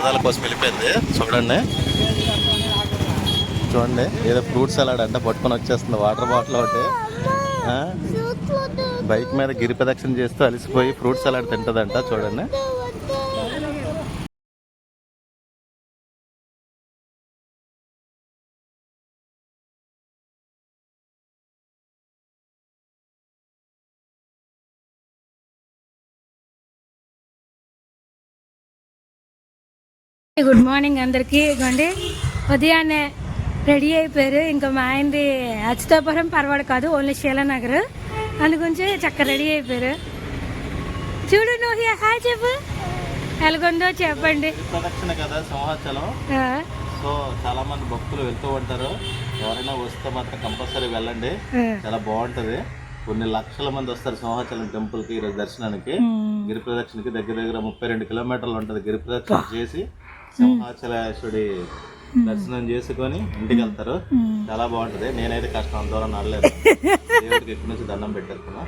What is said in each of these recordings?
పదాల కోసం వెళ్ళిపోయింది. చూడండి. చూడండి ఏదో ఫ్రూట్ సలాడ్ అంటే పట్టుకొని వచ్చేస్తుంది వాటర్ బాటిల్ ఒకటి? బైక్ మీద గిరి ప్రదక్షిణ చేస్తూ అలసిపోయి ఫ్రూట్ సలాడ్ తింటదంట చూడండి. గుడ్ మార్నింగ్ అందరికీ. ఇదిగోండి. ఉదయాన్నే రెడీ అయిపోయారు. ఇంకా మా ఆయనది అచ్యుతాపురం పర్వాడు కాదు ఓన్లీ శీలానగర్. అందుగురించి చక్కగా రెడీ అయిపోయారు. చూడు నువ్వు హాయ్ చెప్పు. ఎలాగుందో చెప్పండి. ప్రదక్షిణ కదా సింహాచలం. సో చాలా మంది భక్తులు వెళ్తూ ఉంటారు. ఎవరైనా వస్తే మాత్రం కంపల్సరీ వెళ్ళండి. చాలా బాగుంటది. కొన్ని లక్షల మంది వస్తారు సింహాచలం టెంపుల్కి ఈరోజు దర్శనానికి. గిరి ప్రదక్షిణకి దగ్గర దగ్గర ముప్పై రెండు కిలోమీటర్లు ఉంటది గిరి ప్రదక్షిణ చేసి. సింహాచలేశ్వరుడి దర్శనం చేసుకొని ఇంటికి వెళ్తారు చాలా బాగుంటది. నేనైతే కష్టం అంత దూరం నడలేదు. దేవుడికి ఎక్కడి నుంచి దండం పెట్టేస్తున్నా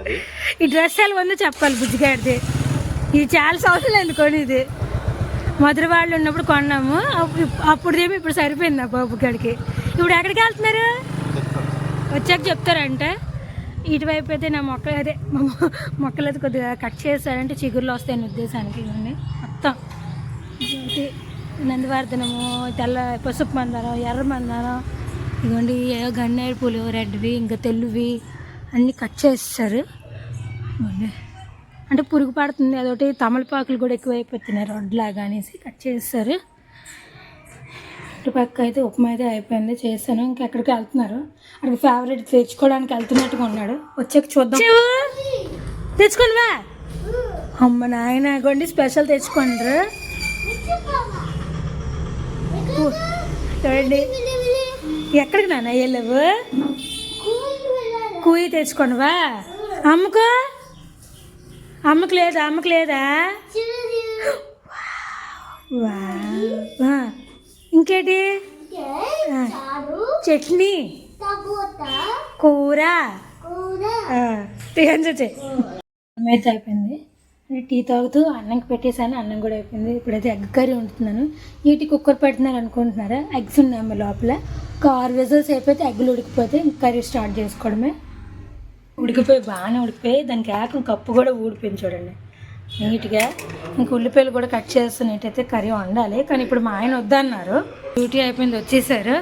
అది. ఈ డ్రెస్ ఎలా ఉందో చెప్పాలి బుజ్జిగాడిది. ఇది చాలా సంవత్సరాలు ఎందుకోండి ఇది మధుర వాళ్ళు ఉన్నప్పుడు కొన్నాము. అప్పుడు అప్పుడుదేమో ఇప్పుడు సరిపోయింది ఆ బాబు గడికి. ఇప్పుడు ఎక్కడికి వెళ్తున్నారు? వచ్చాక చెప్తారంట. ఇటువైపు అయితే నా మొక్కలు అదే మొక్కలు అయితే కొద్దిగా కట్ చేస్తారంటే చిగుర్లు వస్తాయని ఉద్దేశానికి ఇవ్వండి ఇది నందివర్ధనము తెల్ల పసుపు మందారం ఎర్ర మందారం ఇదిగోండి గన్నేరు పూలు రెడ్వి ఇంకా తెల్లువి అన్నీ కట్ చేస్తారు. అంటే పురుగు పడుతుంది అదొకటి తమలపాకులు కూడా ఎక్కువైపోతున్నాయి రొడ్లాగా అనేసి కట్ చేస్తారు ఇటు పక్క అయితే ఉప్మా అయితే అయిపోయింది చేశాను. ఇంకా ఎక్కడికి వెళ్తున్నారు? అక్కడ ఫేవరెట్ తెచ్చుకోవడానికి వెళ్తున్నట్టుగా ఉన్నాడు. వచ్చాక చూద్దాం. తెచ్చుకోండివా అమ్మ నాయన కొండి స్పెషల్ తెచ్చుకోండి చూడండి. ఎక్కడికి నాన్న వెళ్ళవు? కూయి తెచ్చుకోండివా అమ్మకు. అమ్మకు లేదా? అమ్మకు లేదా. ఇంకేటి. చట్నీ. కూర. ఏం అయితే అయిపోయింది. టీ తాగుతూ అన్నంకి పెట్టేసాను అన్నం కూడా అయిపోయింది. ఇప్పుడైతే ఎగ్ కర్రీ వండుతున్నాను. ఈటి కుక్కర్ పెడుతున్నారు అనుకుంటున్నారా? ఎగ్స్ ఉన్నాయి లోపల. ఒక ఆరు విజల్స్ అయిపోతే ఎగ్గులు ఉడికిపోతే కర్రీ స్టార్ట్ చేసుకోవడమే. ఉడికిపోయి బాగానే ఉడికిపోయి దానికి ఏకం కప్పు కూడా ఊడిపోయింది చూడండి. నీట్గా ఇంక ఉల్లిపాయలు కూడా కట్ చేస్తున్నట్టయితే కర్రీ వండాలి. కానీ ఇప్పుడు మా ఆయన వద్దన్నారు. డ్యూటీ అయిపోయింది వచ్చేసారు.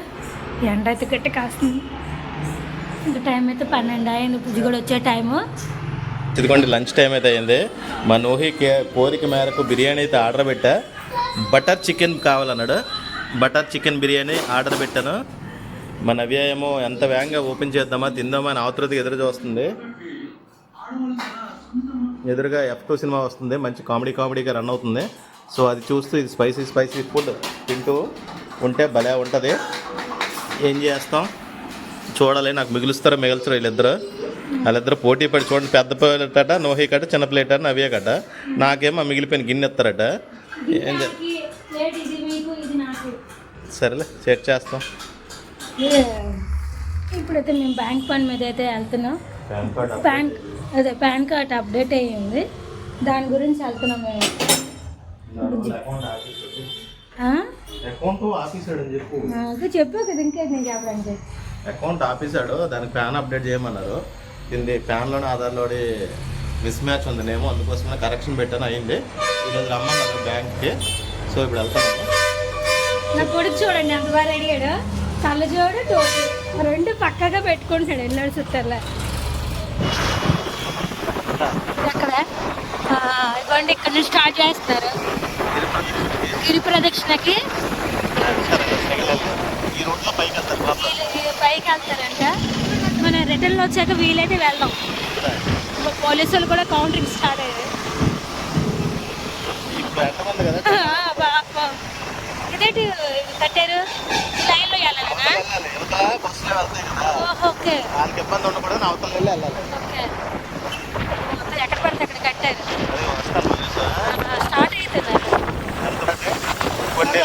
ఎండ అయితే గట్టి కాస్తుంది. ఇంకా టైం అయితే పన్నెండు అయింది బుజ్జి కూడా వచ్చే టైము. ఇదిగోండి లంచ్ టైం అయితే అయింది. మా నోహి కోరిక మేరకు బిర్యానీ అయితే ఆర్డర్ పెట్టా. బటర్ చికెన్ కావాలన్నాడు. బటర్ చికెన్ బిర్యానీ ఆర్డర్ పెట్టాను. మా నవ్య ఏమో ఎంత వేగంగా ఓపెన్ చేద్దామా తిందామా అని ఆతృతకి ఎదురు చూస్తుంది. ఎదురుగా ఎఫ్ టూ సినిమా వస్తుంది. మంచి కామెడీ కామెడీగా రన్ అవుతుంది. సో అది చూస్తూ ఇది స్పైసీ స్పైసీ ఫుడ్ తింటూ ఉంటే భలే ఉంటుంది. ఏం చేస్తాం? చూడాలి నాకు మిగులుస్తారో మిగులుతారో వీళ్ళిద్దరు. వాళ్ళిద్దరు పోటీ పడి చూడండి పెద్ద ప్లేట్ అట నోహి కట చిన్న ప్లేట్ అని నవ్య కట నాకేమో మిగిలిపోయిన గిన్నె ఎత్తారట ఏం సరేలే సెట్ చేస్తాం. ఇప్పుడైతే మేము బ్యాంక్ పని మీద అయితే వెళ్తున్నాం. పాన్ అదే పాన్ కార్డ్ అప్డేట్ అయ్యింది. దాని గురించి వెళ్తున్నాం మేము. చెప్పు. కదా ఇంకేది నేను చెప్పడానికి అకౌంట్ ఆఫీసాడు దానికి ప్యాన్ అప్డేట్ చేయమన్నారు. కింది ప్యాన్లోనే ఆధార్లోని మిస్ మ్యాచ్ ఉంది నేమో అందుకోసమే కరెక్షన్ పెట్టాను అయింది. ఈరోజు రమ్మన్నారు బ్యాంక్కి. సో ఇప్పుడు వెళ్తాను. నా కొడుకు చూడండి ఎంత బాగా అడిగాడు కళ్ళజోడు టోపీ. రెండు పక్కగా పెట్టుకుంటాడు ఎన్నడు చుట్టాల ఎక్కడ ఆ, ఇదిగోండి ఇక్కడ నుంచి స్టార్ట్ చేస్తారు గిరి ప్రదక్షిణకి. పైకి వెళ్తారంట. రిటర్న్ వచ్చాక వీలైతే వెళ్దాం. పోలీసులు కూడా కౌంటరింగ్ స్టార్ట్ బా- ఇదేంటి కట్టారు? వెళ్ళాలనా? ఓకే. వాళ్ళకి ఇబ్బంది ఉండకూడదు అవతల వెళ్ళి వెళ్ళాలి. ఓకే. ఎక్కడ పడితే అక్కడ కట్టారు. స్టార్ట్ కొన్ని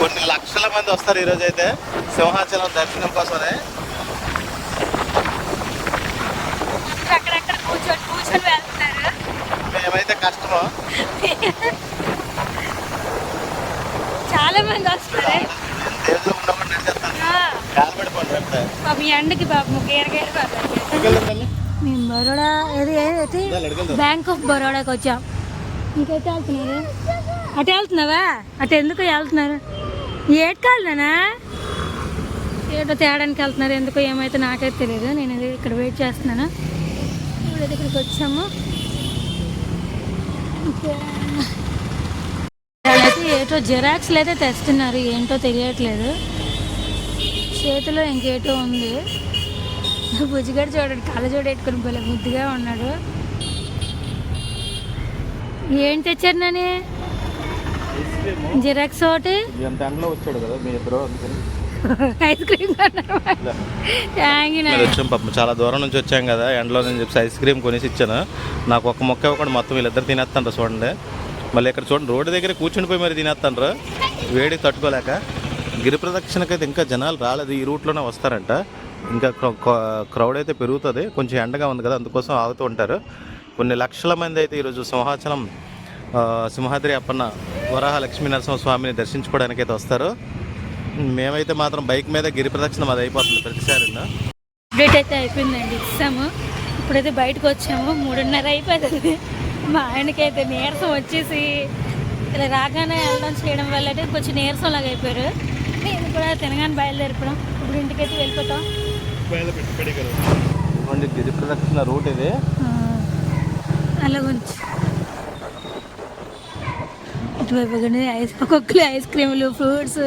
కొన్ని లక్షల మంది వస్తారు ఈరోజు అయితే సింహాచలం దర్శనం కోసమే అక్కడక్కడ కూర్చొని కూర్చొని మేమైతే కష్టమో. చాలా మంది వస్తారు. పాపం ఎండకి పాపం గేరగేరు మేము బరోడా ఏది ఏది ఎక్కడికి బ్యాంక్ ఆఫ్ బరోడాకి వచ్చాం. ఇంకైతే వెళ్తున్నారు? అటు వెళ్తున్నావా? అటు ఎందుకు వెళ్తున్నారు? ఏటి కాలనా ఏటో తేడానికి వెళ్తున్నారు ఎందుకు ఏమైతే నాకైతే తెలియదు నేను ఇక్కడ వెయిట్ చేస్తున్నాను. ఇప్పుడైతే ఇక్కడికి వచ్చాము. అయితే ఏటో జిరాక్స్లు అయితే తెస్తున్నారు ఏంటో తెలియట్లేదు. చేతిలో ఇంకేటో ఉంది. బుజ్జిగాడు చూడండి కళ్ళ చూడెట్టుకుని భలే ముద్దుగా ఉన్నాడు. ఏం తెచ్చారు నాని? జిరాక్స్ ఒకటి. ఎంత ఎండలో వచ్చాడు కదా మీ ఇద్దరు అందుకని. ఐస్ క్రీమ్ వచ్చాం పాపం. చాలా దూరం నుంచి వచ్చాం కదా. ఎండలో నేను చెప్పి ఐస్ క్రీమ్ కొనేసి ఇచ్చాను. నాకు ఒక మొక్క ఇవ్వకుండా మొత్తం వీళ్ళిద్దరు తినేస్తాండ్రు చూడండి. మళ్ళీ ఇక్కడ చూడండి రోడ్డు దగ్గర కూర్చునిపోయి మరి తినేస్తాండ్రు. వేడి తట్టుకోలేక. గిరి ప్రదక్షిణకైతే ఇంకా జనాలు రాలేదు. ఈ రూట్లోనే వస్తారంట. ఇంకా క్రౌడ్ అయితే పెరుగుతుంది. కొంచెం ఎండగా ఉంది కదా అందుకోసం ఆగుతూ ఉంటారు. కొన్ని లక్షల మంది అయితే ఈరోజు సింహాచలం సింహాద్రి అప్పన్న వరాహ లక్ష్మీ నరసింహ స్వామిని దర్శించుకోవడానికి అయితే వస్తారు. మేమైతే మాత్రం బైక్ మీద గిరి ప్రదక్షిణ అది అయిపోతుంది ప్రతిసారి అప్డేట్ అయితే అయిపోయిందండి ఇస్తాము ఇప్పుడైతే బయటకు వచ్చాము. మూడున్నర అయిపోతుంది. మా ఆయనకైతే నీరసం వచ్చేసి ఇలా రాగానే వెళ్ళడం చేయడం వల్ల అయితే కొంచెం నీరసం లాగా అయిపోయారు. నేను కూడా తినగానే బయలుదేరిపోవడం ఇప్పుడు ఇంటికైతే వెళ్ళిపోతాం. గిరి ప్రదక్షిణ రూట్ ఇది. అలా కొంచెం ఇటువైపు ఐస్ ఒక్కొక్కరు ఐస్ క్రీములు ఫ్రూట్స్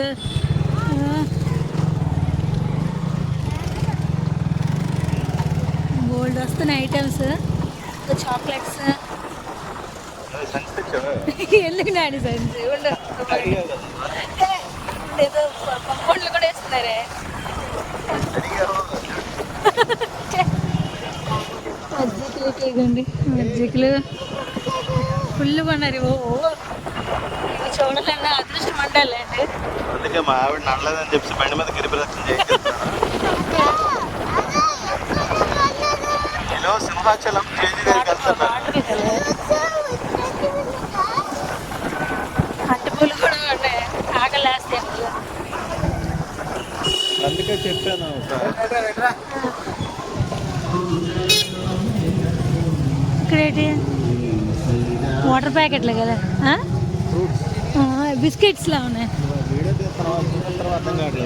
వస్తున్న ఐటమ్స్ చాక్లెట్స్. ఎందుకు నాని సంచి ఏదో పంపండ్లు కూడా వేస్తున్నారే. మజ్జికలు ఇవ్వండి మజ్జికలు ఫుల్ కొన్నారు ఓ చూడాలన్నా అదృష్టం ఉండాలండి అందుకే మా ఆవిడ నడలేదని చెప్పి బండి మీద గిరి ప్రదక్షిణ చేయించాను నేను సింహాచలం జేజీ గారికి వెళ్తున్నాను అట్టుపూలు కూడా ఉన్నాయి ఆకలి వేస్తే అందుకే చెప్పాను వాటర్ ప్యాకెట్లు కదా ఆ? ఆ, బిస్కెట్స్ లా ఉన్నాయి.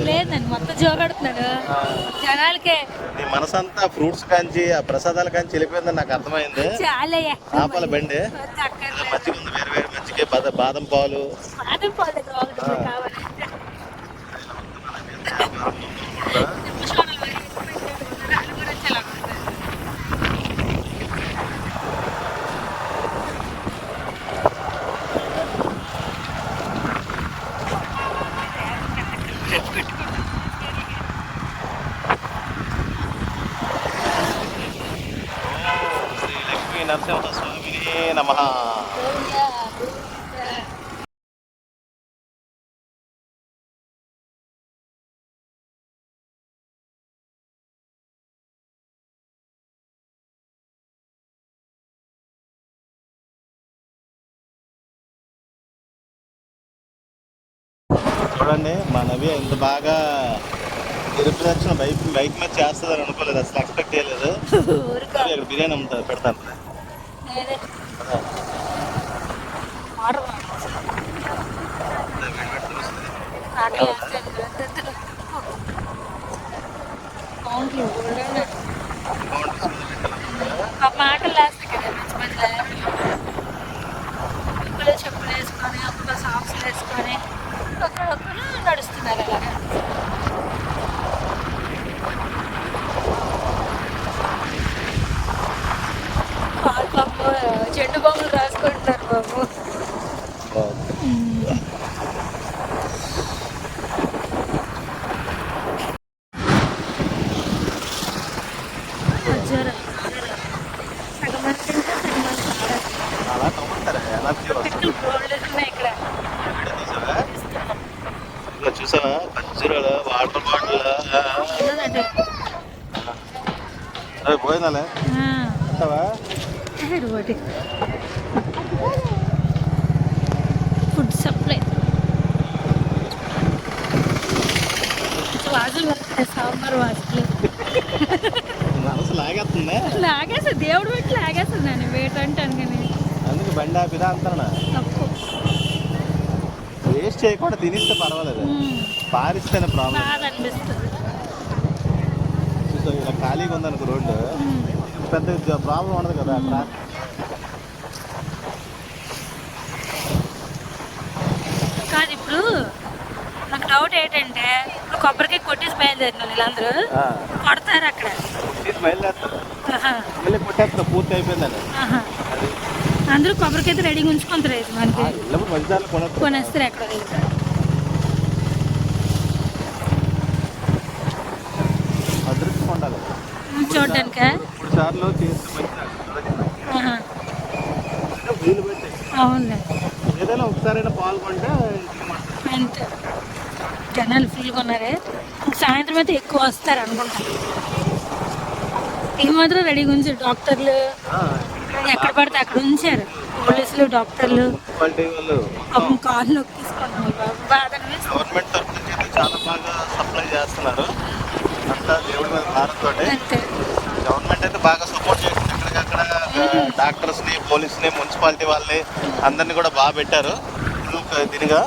లేదండి మొత్తం జోగడుతున్నాడు జనాలకే. నీ మనసంతా ఫ్రూట్స్ కాంచి ఆ ప్రసాదాల కాంచి వెళ్ళిపోయిందని నాకు అర్థమైంది. చాలా ఆపాల బండి. మజ్జిగ ఉంది వేరు వేరు మజ్జిగ బాద పాలు. బాదం పాలు కావాలి నిమ్మ సోడాలు మరి వాళ్ళు కూడా చాలా ఉంటాయి. శ్రీ లక్ష్మీ నరసింహ స్వామిని నమ చూడండి మా నవ్య ఎంత బాగా గిరి ప్రదక్షిణ బైక్ బైక్ మీద చేస్తుందని అనుకోలేదు అసలు ఎక్స్పెక్ట్ చేయలేదు. ఇక్కడ బిర్యానీ అమ్ముతా పెడతాను. వాటర్ కదా మంచి మంచి ఇప్పుడు చెప్పులు వేసుకొని అప్పుడు సాక్స్ వేసుకొని ఒకరొకరు నడుస్తున్నారు అలాగా పాలు పాపం చెండు బొమ్మలు రాసుకుంటున్నారు బాబు ఖర్జూర సగం మంది తింటే సగం మంది తింటారు. అలా నమ్ముతారా ఎనర్జీ వస్తుంది పిక్కలు బోల్డ్ ఉన్నాయి ఇక్కడ చూసావా ఇంకా చూసావా ఖర్జూరాలు వాటర్ బాటిల్ అవి పోయిందాలే? Food supply. వస్తాయి సాంబార్ మనసు లాగేస్తుంది. లాగేస్తుంది దేవుడు పెట్టి లాగేస్తుంది నేను వేట అంటాను కానీ. అందుకు బండి ఆపిదా తప్పు. వేస్ట్ చేయకుండా తినిస్తే పర్వాలేదు. పారిస్తేనే ప్రాబ్లం అనిపిస్తుంది. చూసా ఇలా ఖాళీగా ఉందనుకో రోడ్డు. పెద్ద ప్రాబ్లం ఉండదు కదా అక్కడ. కాదు ఇప్పుడు నాకు డౌట్ ఏంటంటే ఇప్పుడు కొబ్బరికాయ కొట్టేసి బయలుదేరిన వీళ్ళందరూ. కొడతారు అక్కడ. మళ్ళీ కొట్టేస్తారు పూర్తి అయిపోయిందని. ఆహా. అందరూ కొబ్బరికాయ అయితే రెడీగా ఉంచుకుంటారు మనకి కొనేస్తారు ఎక్కడ దగ్గర అదృష్టం ఉండాలి. చూడటానిక మూడు సార్లు చేస్తే మంచిది వీలు పెట్టి. అవునులే. ఏదైనా ఒకసారైనా పాల్గొంటే దిగమంటారు. అంతే. జనాలు ఫుల్గా ఉన్నారే. సాయంత్రం అయితే ఎక్కువ వస్తారు అనుకుంటా. ఈ మాత్రం రెడీగా ఉంచారు డాక్టర్లు. ఎక్కడ పడితే అక్కడ ఉంచారు. పోలీసులు డాక్టర్లు. పాపం కాళ్ళు నొక్కిసుకుంటున్నారు బాబు. బాధ అనిపిస్తుంది. గవర్నమెంట్ తరఫు నుంచి అయితే చాలా బాగా సప్లై చేస్తున్నారు. అంతా దేవుడి మీద భారంతో గవర్నమెంట్ అయితే బాగా సపోర్ట్ చేస్తుంది ఎక్కడికక్కడ డాక్టర్స్ని పోలీస్ని మున్సిపాలిటీ వాళ్ళని అందరినీ కూడా బాగా పెట్టారు. దీనిగా.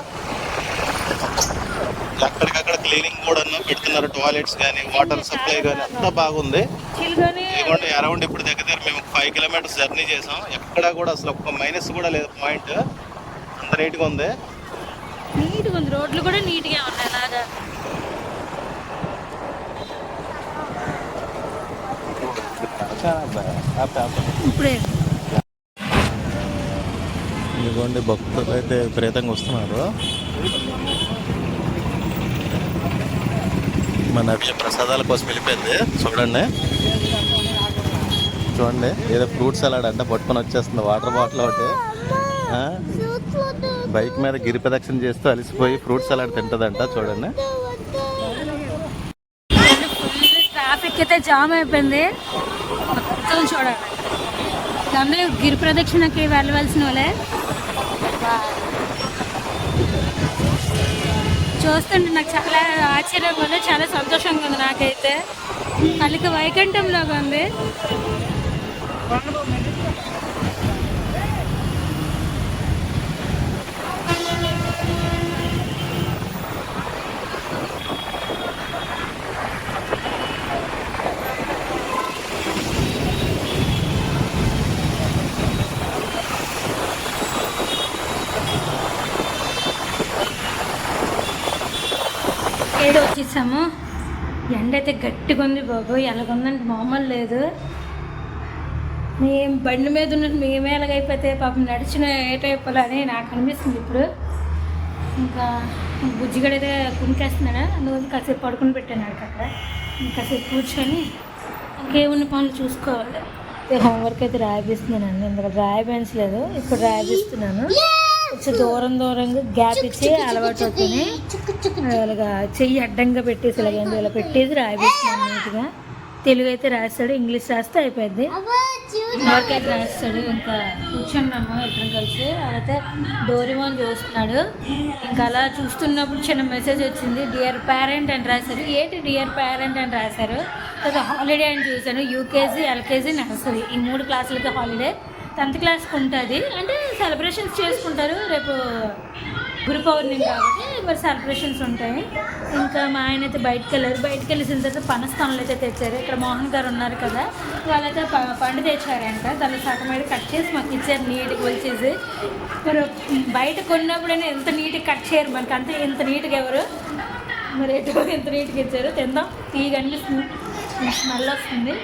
ఎక్కడికక్కడ క్లీనింగ్ కూడా పెడుతున్నారు టాయిలెట్స్ కానీ వాటర్ సప్లై కానీ అంతా బాగుంది. ఇదిగోండి అరౌండ్ ఇప్పుడు దగ్గర దగ్గర మేము ఫైవ్ కిలోమీటర్స్ జర్నీ చేసాం. ఎక్కడ కూడా అసలు ఒక్క మైనస్ కూడా లేదు. పాయింట్ అంత నీట్గా ఉంది. నీట్గా ఉంది. రోడ్లు కూడా నీట్గా ఉన్నాయి అలాగా. ఇప్పుడే. ఇదిగోండి భక్తులు అయితే విపరీతంగా వస్తున్నారు. మన ప్రసాదాల కోసం వెళ్ళిపోయింది. చూడండి. చూడండి ఏదో ఫ్రూట్ సలాడ్ అంట పట్టుకొని వచ్చేస్తుంది వాటర్ బాటిల్ ఒకటి? బైక్ మీద గిరి ప్రదక్షిణ చేస్తూ అలసిపోయి ఫ్రూట్ సలాడ్ తింటదంట చూడండి. ఫుల్ ట్రాఫిక్ అయితే జామ్ అయిపోయింది. మొత్తం చూడాలి అందరూ గిరి ప్రదక్షిణకి వెళ్ళవలసిన వాళ్ళే. చూస్తుంటే నాకు చాలా ఆశ్చర్యంగా ఉంది చాలా సంతోషంగా ఉంది నాకైతే. వాళ్ళకి వైకుంఠంలాగా ఉంది. ఏదో వచ్చేసాము. ఎండ అయితే గట్టిగా ఉంది బాబు ఎలాగుందంటే మామూలు లేదు. మేము బండి మీద ఉన్నట్టు మేమే ఎలాగైపోతే పాపం నడిచిన ఏటైపోవాలని నాకు అనిపిస్తుంది ఇప్పుడు. ఇంకా బుజ్జిగడ అయితే కునికేస్తున్నాడా అందువల్ల కాసేపు పడుకుని పెట్టాను అక్కడ. ఇంకా కాసేపు కూర్చొని ఇంకేమున్న పనులు చూసుకోవాలి. హోంవర్క్ అయితే రాయిపిస్తున్నాను ఇందులో. రాయిపించలేదు. ఇప్పుడు రాయిపిస్తున్నాను. కొంచెం దూరం దూరంగా గ్యాప్ ఇచ్చి అలవాటు అవుతుంది. అలాగా చెయ్యి అడ్డంగా పెట్టేసి ఇలాగ ఇలా పెట్టేసి రాయిపిస్తున్నాను నీట్గా. తెలుగు అయితే రాస్తాడు ఇంగ్లీష్ రాస్తే అయిపోద్ది. హోంవర్క్ అయితే రాస్తాడు. ఇంకా కూర్చున్నాము ఇద్దరం కలిసి. అయితే డోరిమోన్ చూస్తున్నాడు. ఇంకా అలా చూస్తున్నప్పుడు చిన్న మెసేజ్ వచ్చింది. డియర్ పేరెంట్ అని రాశారు. ఏంటి డియర్ పేరెంట్ అని రాశారు. తర్వాత హాలిడే అని చూశాను. యూకేజీ ఎల్కేజీ నర్సరీ ఈ మూడు క్లాసులకి హాలిడే టెన్త్ క్లాస్కి ఉంటుంది. అంటే సెలబ్రేషన్స్ చేసుకుంటారు. రేపు గురు పౌర్ణమి కాబట్టి మరి సెలబ్రేషన్స్ ఉంటాయి. ఇంకా మా ఆయన అయితే బయటకు వెళ్ళారు. బయటకు వెళ్ళేసిన తర్వాత పనస్థానంలో అయితే తెచ్చారు. ఇక్కడ మోహన్ గారు ఉన్నారు కదా వాళ్ళైతే ప- పండు తెచ్చారంట. దాన్ని సగం అయితే కట్ చేసి మాకు ఇచ్చారు నీట్గా వచ్చేసి మరి బయట కొన్నప్పుడైనా ఎంత నీట్గా కట్ చేయరు మనకి. అంతే ఎంత నీట్గా ఎవరు? మరి ఎటు ఎంత నీట్గా ఇచ్చారు తిందాం. తీగ అనిపిస్తుంది స్మెల్ వస్తుంది.